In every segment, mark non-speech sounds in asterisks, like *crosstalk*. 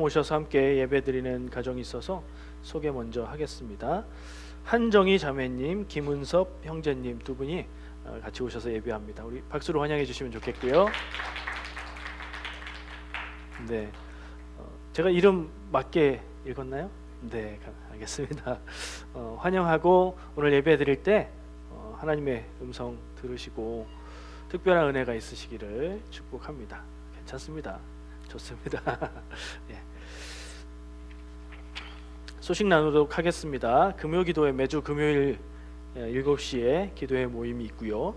처음 오셔서 함께 예배드리는 가정이 있어서 소개 먼저 하겠습니다. 한정희 자매님, 김은섭 형제님 두 분이 어, 같이 오셔서 예배합니다. 우리 박수로 환영해 주시면 좋겠고요. 네, 어, 제가 이름 맞게 읽었나요? 네, 가- 알겠습니다. *laughs* 어, 환영하고 오늘 예배 드릴 때 어, 하나님의 음성 들으시고 특별한 은혜가 있으시기를 축복합니다. 괜찮습니다. 좋습니다. *laughs* 예. 소식 나누도록 하겠습니다. 금요 기도회 매주 금요일 예, 7시에 기도회 모임이 있고요.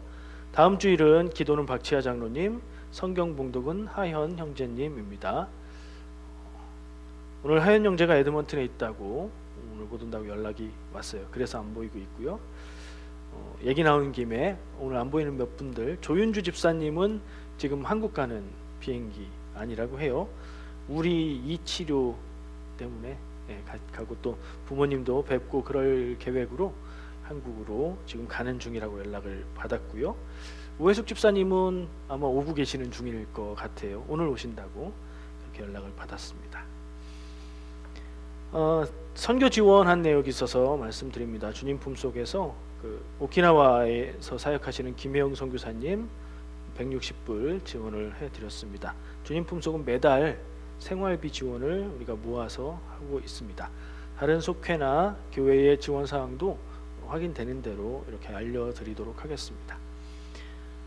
다음 주일은 기도는 박치아 장로님, 성경 봉독은 하현 형제님입니다. 오늘 하현 형제가 에드먼튼에 있다고 오늘 못 온다고 연락이 왔어요. 그래서 안 보이고 있고요. 어, 얘기 나온 김에 오늘 안 보이는 몇 분들 조윤주 집사님은 지금 한국 가는 비행기 아니라고 해요. 우리 이 치료 때문에 예, 가, 가고 또 부모님도 뵙고 그럴 계획으로 한국으로 지금 가는 중이라고 연락을 받았고요. 우혜숙 집사님은 아마 오고 계시는 중일 것 같아요. 오늘 오신다고 그렇게 연락을 받았습니다. 어, 선교 지원한 내역이 있어서 말씀드립니다. 주님 품 속에서 그 오키나와에서 사역하시는 김혜영 선교사님 160불 지원을 해드렸습니다. 주님 품속은 매달 생활비 지원을 우리가 모아서 하고 있습니다. 다른 속회나 교회의 지원 사항도 확인되는 대로 이렇게 알려드리도록 하겠습니다.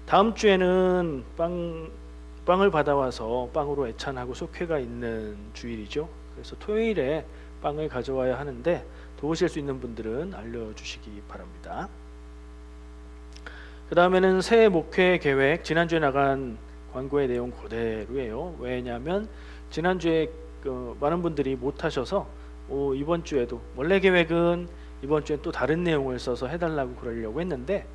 다음 주에는 빵 빵을 받아와서 빵으로 애찬하고 속회가 있는 주일이죠. 그래서 토요일에 빵을 가져와야 하는데 도우실 수 있는 분들은 알려주시기 바랍니다. 그 다음에는 새해 목회 계획 지난주에 나간 광고의 내용 그대로예요. 왜냐하면 지난주에 그 많은 분들이 못 하셔서 오, 이번 주에도 원래 계획은 이번 주엔 또 다른 내용을 써서 해달라고 그러려고 했는데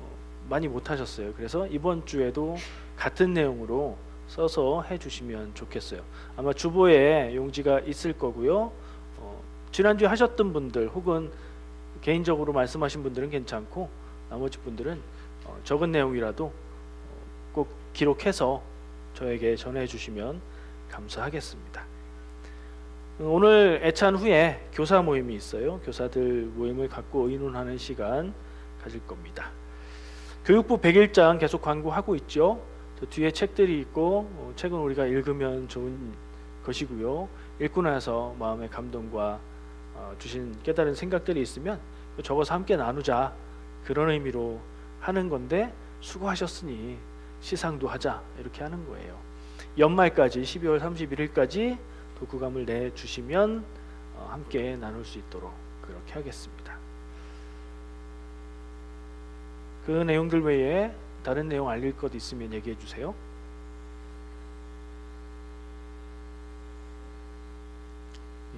어, 많이 못 하셨어요. 그래서 이번 주에도 같은 내용으로 써서 해주시면 좋겠어요. 아마 주보에 용지가 있을 거고요. 어, 지난주에 하셨던 분들 혹은 개인적으로 말씀하신 분들은 괜찮고 나머지 분들은 어, 적은 내용이라도 어, 꼭 기록해서 저에게 전해 주시면 감사하겠습니다. 음, 오늘 애찬 후에 교사 모임이 있어요. 교사들 모임을 갖고 의논하는 시간 가질 겁니다. 교육부 100일장 계속 광고하고 있죠. 저 뒤에 책들이 있고 어, 책은 우리가 읽으면 좋은 것이고요. 읽고 나서 마음의 감동과 어, 주신 깨달은 생각들이 있으면 적어서 함께 나누자 그런 의미로 하는 건데 수고하셨으니 시상도 하자 이렇게 하는 거예요. 연말까지 12월 31일까지 독후감을 내 주시면 어, 함께 나눌 수 있도록 그렇게 하겠습니다. 그 내용들 외에 다른 내용 알릴 것 있으면 얘기해 주세요.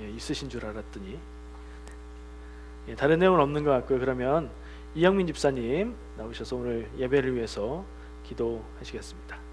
예, 있으신 줄 알았더니 예, 다른 내용은 없는 것 같고요. 그러면 이영민 집사님 나오셔서 오늘 예배를 위해서 기도하시겠습니다.